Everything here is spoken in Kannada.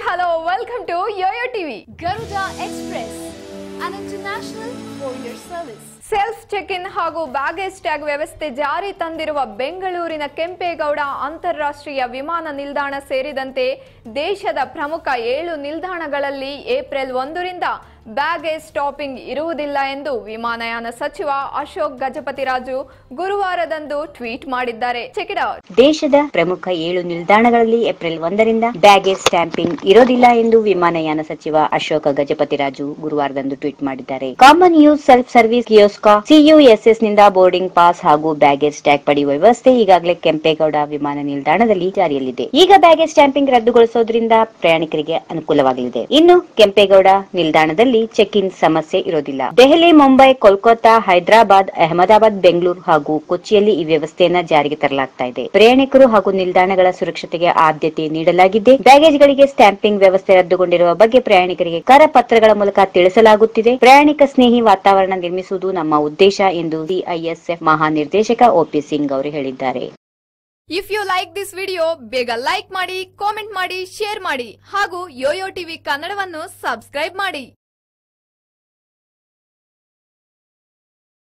Hello welcome to Yoyo TV Garuda express and international courier service self check in ಹಾಗೂ ಬ್ಯಾಗೇಜ್ ಟ್ಯಾಗ್ ವ್ಯವಸ್ಥೆ ಜಾರಿ ತಂದಿರುವ ಬೆಂಗಳೂರಿನ ಕೆಂಪೇಗೌಡ ಅಂತಾರಾಷ್ಟ್ರೀಯ ವಿಮಾನ ನಿಲ್ದಾಣ ಸೇರಿದಂತೆ ದೇಶದ ಪ್ರಮುಖ ಏಳು ನಿಲ್ದಾಣಗಳಲ್ಲಿ ಏಪ್ರಿಲ್ ಒಂದರಿಂದ ಬ್ಯಾಗೇಜ್ ಸ್ಟಾಪಿಂಗ್ ಇರುವುದಿಲ್ಲ ಎಂದು ವಿಮಾನಯಾನ ಸಚಿವ ಅಶೋಕ್ ಗಜಪತಿ ರಾಜು ಗುರುವಾರದಂದು ಟ್ವೀಟ್ ಮಾಡಿದ್ದಾರೆ. ದೇಶದ ಪ್ರಮುಖ ಏಳು ನಿಲ್ದಾಣಗಳಲ್ಲಿ ಏಪ್ರಿಲ್ ಒಂದರಿಂದ ಬ್ಯಾಗೇಜ್ ಸ್ಟ್ಯಾಂಪಿಂಗ್ ಇರೋದಿಲ್ಲ ಎಂದು ವಿಮಾನಯಾನ ಸಚಿವ ಅಶೋಕ ಗಜಪತಿರಾಜು ಗುರುವಾರದಂದು ಟ್ವೀಟ್ ಮಾಡಿದ್ದಾರೆ. Common use self service kiosk ಸಿಯುಎಸ್ಎಸ್ನಿಂದ boarding pass ಹಾಗೂ ಬ್ಯಾಗೇಜ್ ಟ್ಯಾಗ್ ಪಡೆಯುವ ವ್ಯವಸ್ಥೆ ಈಗಾಗಲೇ ಕೆಂಪೇಗೌಡ ವಿಮಾನ ನಿಲ್ದಾಣದಲ್ಲಿ ಜಾರಿಯಲ್ಲಿದೆ. ಈಗ ಬ್ಯಾಗೇಜ್ ಸ್ಟ್ಯಾಂಪಿಂಗ್ ರದ್ದುಗೊಳಿಸೋದ್ರಿಂದ ಪ್ರಯಾಣಿಕರಿಗೆ ಅನುಕೂಲವಾಗಲಿದೆ. ಇನ್ನು ಕೆಂಪೇಗೌಡ ನಿಲ್ದಾಣದಲ್ಲಿ ಚೆಕ್ ಇನ್ ಸಮಸ್ಯೆ ಇರೋದಿಲ್ಲ. ದೆಹಲಿ ಮುಂಬೈ, ಕೋಲ್ಕತ್ತಾ, ಹೈದರಾಬಾದ್, ಅಹಮದಾಬಾದ್, ಬೆಂಗಳೂರು ಹಾಗೂ ಕೊಚ್ಚಿಯಲ್ಲಿ ಈ ವ್ಯವಸ್ಥೆಯನ್ನ ಜಾರಿಗೆ ತರಲಾಗ್ತಾ ಇದೆ. ಪ್ರಯಾಣಿಕರು ಹಾಗೂ ನಿಲ್ದಾಣಗಳ ಸುರಕ್ಷತೆಗೆ ಆದ್ಯತೆ ನೀಡಲಾಗಿದ್ದೆ ಬ್ಯಾಗೇಜ್ಗಳಿಗೆ ಸ್ಟ್ಯಾಂಪಿಂಗ್ ವ್ಯವಸ್ಥೆ ರದ್ದುಗೊಂಡಿರುವ ಬಗ್ಗೆ ಪ್ರಯಾಣಿಕರಿಗೆ ಕರಪತ್ರಗಳ ಮೂಲಕ ತಿಳಿಸಲಾಗುತ್ತಿದೆ. ಪ್ರಯಾಣಿಕ ಸ್ನೇಹಿ ವಾತಾವರಣ ನಿರ್ಮಿಸುವುದು ನಮ್ಮ ಉದ್ದೇಶ ಎಂದು ಸಿಐಎಸ್ಎಫ್ ಮಹಾನಿರ್ದೇಶಕ ಒಪಿ ಸಿಂಗ್ ಅವರು ಹೇಳಿದ್ದಾರೆ. If you like this video ಬೇಗ ಲೈಕ್ ಮಾಡಿ ಕಾಮೆಂಟ್ ಮಾಡಿ ಶೇರ್ ಮಾಡಿ ಹಾಗೂ ಯೋಯೋ ಟಿವಿ ಕನ್ನಡವನ್ನು ಸಬ್ಸ್ಕ್ರೈಬ್ ಮಾಡಿ.